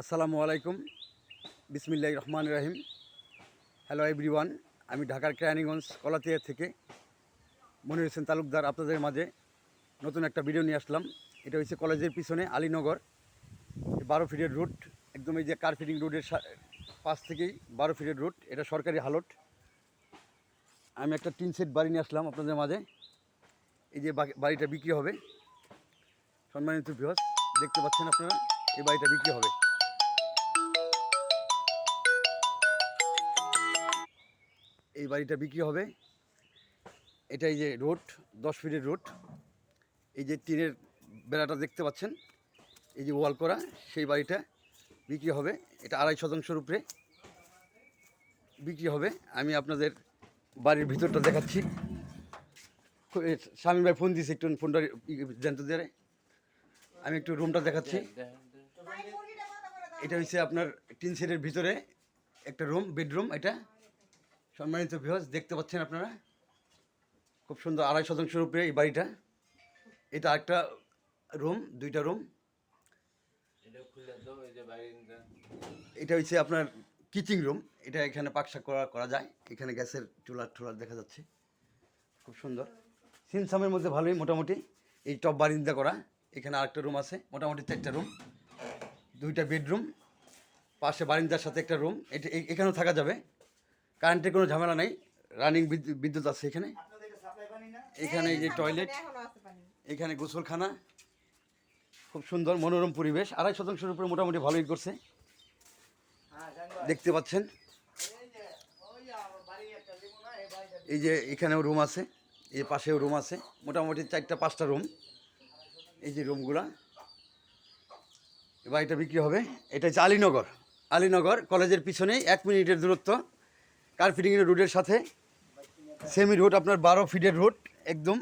আসসালামু আলাইকুম। বিসমিল্লাহ রহমান রাহিম। হ্যালো এভরিওয়ান আমি ঢাকার কেরানীগঞ্জ কলাতিয়া থেকে মনির হোসেন তালুকদার আপনাদের মাঝে নতুন একটা ভিডিও নিয়ে আসলাম। এটা হচ্ছে কলেজের পিছনে আলীনগর বারো ফিটের রুট একদম এই যে কার ফিটিং রোডের পাশ থেকেই বারো ফিটের রুট এটা সরকারি হালট। আমি একটা টিন সেট বাড়ি নিয়ে আসলাম আপনাদের মাঝে। এই যে বাড়িটা বিক্রি হবে। সম্মানিত বৃহৎ দেখতে পাচ্ছেন আপনারা, এই বাড়িটা বিক্রি হবে। এই বাড়িটা বিক্রি হবে। এটা এই যে রোড, দশ ফিটের রোড। এই যে টিনের বেড়াটা দেখতে পাচ্ছেন, এই যে ওয়াল করা, সেই বাড়িটা বিক্রি হবে। এটা আড়াই শতাংশের উপরে বিক্রি হবে। আমি আপনাদের বাড়ির ভিতরটা দেখাচ্ছি। স্বামী ভাই ফোন দিয়েছে একটু, ফোনটা জানতে দেরে আমি একটু রুমটা দেখাচ্ছি। এটা হচ্ছে আপনার টিন সেটের ভিতরে একটা রুম বেডরুম এটা। সম্মানিত ভিউজ দেখতে পাচ্ছেন আপনারা? খুব সুন্দর আড়াই শতাংশের উপরে এই বাড়িটা। এটা একটা রুম দুইটা রুম এটা হচ্ছে আপনার কিচিং রুম এটা এখানে পাকশা করা করা যায়। এখানে গ্যাসের চুলার টুলা দেখা যাচ্ছে। খুব সুন্দর। সিনসামের মধ্যে ভালোই মোটামুটি। এই টপ বারিন্দা করা। এখানে আরেকটা রুম আছে। মোটামুটি চারটা রুম দুইটা বেডরুম পাশে বারিন্দার সাথে একটা রুম এটা এখানেও থাকা যাবে। কারেন্টের কোনো ঝামেলা নেই। রানিং বিদ্যুৎ আছে এখানে। এখানে এই যে টয়লেট, এখানে গোসলখানা। খুব সুন্দর মনোরম পরিবেশ। আড়াই শতাংশের উপরে মোটামুটি ভালোই করছে। দেখতে পাচ্ছেন। এই যে এখানেও রুম আছে এই পাশেও রুম আছে। মোটামুটি চারটা, পাঁচটা রুম। এই যে রুমগুলা। এবার এটা বিক্রি হবে। এটা হচ্ছে আলীনগর। আলীনগর কলেজের পিছনেই এক মিনিটের দূরত্ব। কার্ফিটিংয়ের রোডের সাথে? সেমি রোড আপনার বারো ফিটের রোড একদম।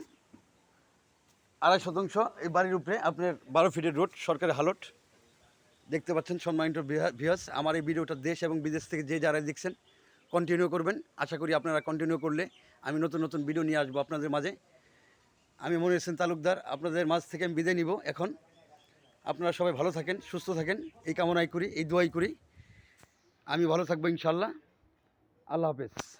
আড়াই শতাংশ এই বাড়ির উপরে আপনার বারো ফিটের রোড সরকারি হালট। দেখতে পাচ্ছেন সম্মানিত ভিউয়ার্স আমার এই ভিডিওটা দেশ এবং বিদেশ থেকে যে যারা দেখছেন কন্টিনিউ করবেন। আশা করি আপনারা কন্টিনিউ করলে আমি নতুন নতুন ভিডিও নিয়ে আসব আপনাদের মাঝে। আমি মনে হোসেন তালুকদার, আপনাদের মাঝ থেকে আমি বিদায় নিব এখন। আপনারা সবাই ভালো থাকেন, সুস্থ থাকেন। এই কামনাই করি, এই দোয়াই করি। আমি ভালো থাকব ইনশাল্লাহ। আল্লাহ হাফেজ।